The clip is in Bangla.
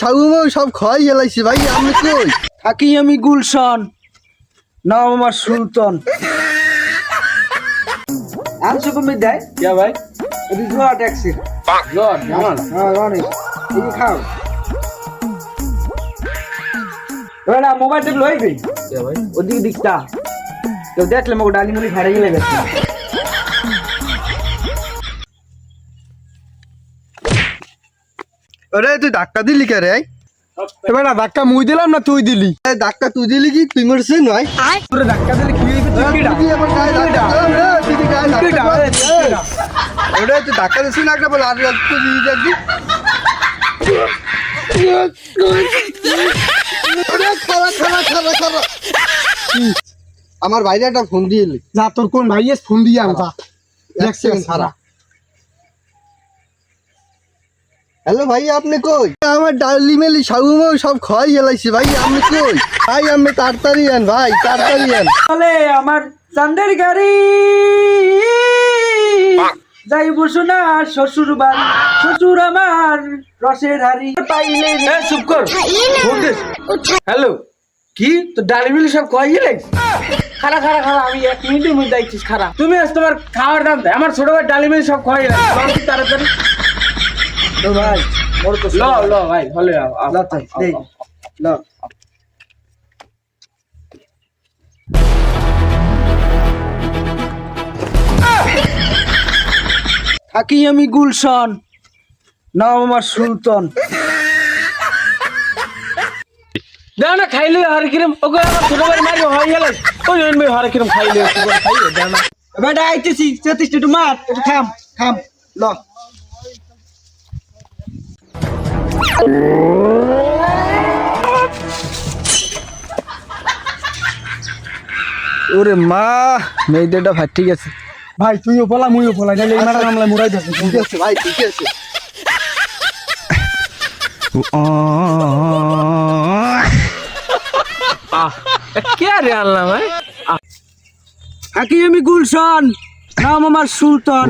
ছাউমা সব খাওয়াই হেলাইছে ভাই আমি কই? থাকি আমি গুলশান নাম আমার সুলতান। আনছো কমে দেয়? কে ভাই এটি জোয়া ট্যাক্সি। জোয়া জামাল। হ্যাঁ অনেক তুমি খাও। ওরা মোবাইলটা ওদিকে দিকটা। কেউ দেখলে মোকে ডালি মুলি লেগেছে ওরে তুই ধাক্কা দিলি কে রে? এবার না ধাক্কা মুই দিলাম না তুই দিলি? ধাক্কা তুই দিলি কি? তুই মরছিস নয় তোরে ধাক্কা দিলে কি হইবে তুই তুই? ওরে তুই ধাক্কা দিছিস না একটা বলে আর একটু দিয়ে খারা আমার বাইরে একটা ফোন দিয়ে এলি যা তোর কোন ভাই এস ফোন দিয়ে আনতা? এক সেকেন্ড খারা হ্যালো ভাই আপনি কই? আমার ডালি মেলি সাগু মাগু সব খাই গেলাইছি ভাই আপনি কই? ভাই আপনি তাড়াতাড়ি আন ভাই তাড়াতাড়ি আন। বলে আমার চান্দের গাড়ি। যাই বসো না শ্বশুর বাড়ি শ্বশুর আমার রসের হাড়ি। পাইলে চুপ কর। হ্যালো কি? তো ডালি মিলি সব কয় গেলে খারা খারা খারা আমি এক মিনিটের মধ্যে আইছিস খারা তুমি আজ তোমার খাওয়ার দাম আমার ছোট ভাই ডালি মিলি সব কয় গেলে তাড়াতাড়ি। তো ভাই মোর তো ল ল ভাই ভালো আও, আও, ল তাই, আও, দেই। আও। ল। থাকি আমি গুলশন নাম আমার সুলতান। দাও না খাইলে হরে কিরম ওকে আমার ছোট ভাই মারি হয়ে গেলে। ওই জন্য ভাই হরে কিরম খাইলে খাইলে দাও না। বেটা আইতেছি একটু মার একটু থাম থাম। ল। ওরে মা মেয়েদেরটা ভাই ঠিক আছে ভাই তুইও বলা মুইও বলা নাহলে এই মারা মামলায় মুরাই দেবে। ঠিক আছে ভাই ঠিক আছে। কে রে আল্লাহ ভাই? থাকি আমি গুলশন? নাম আমার সুলতান।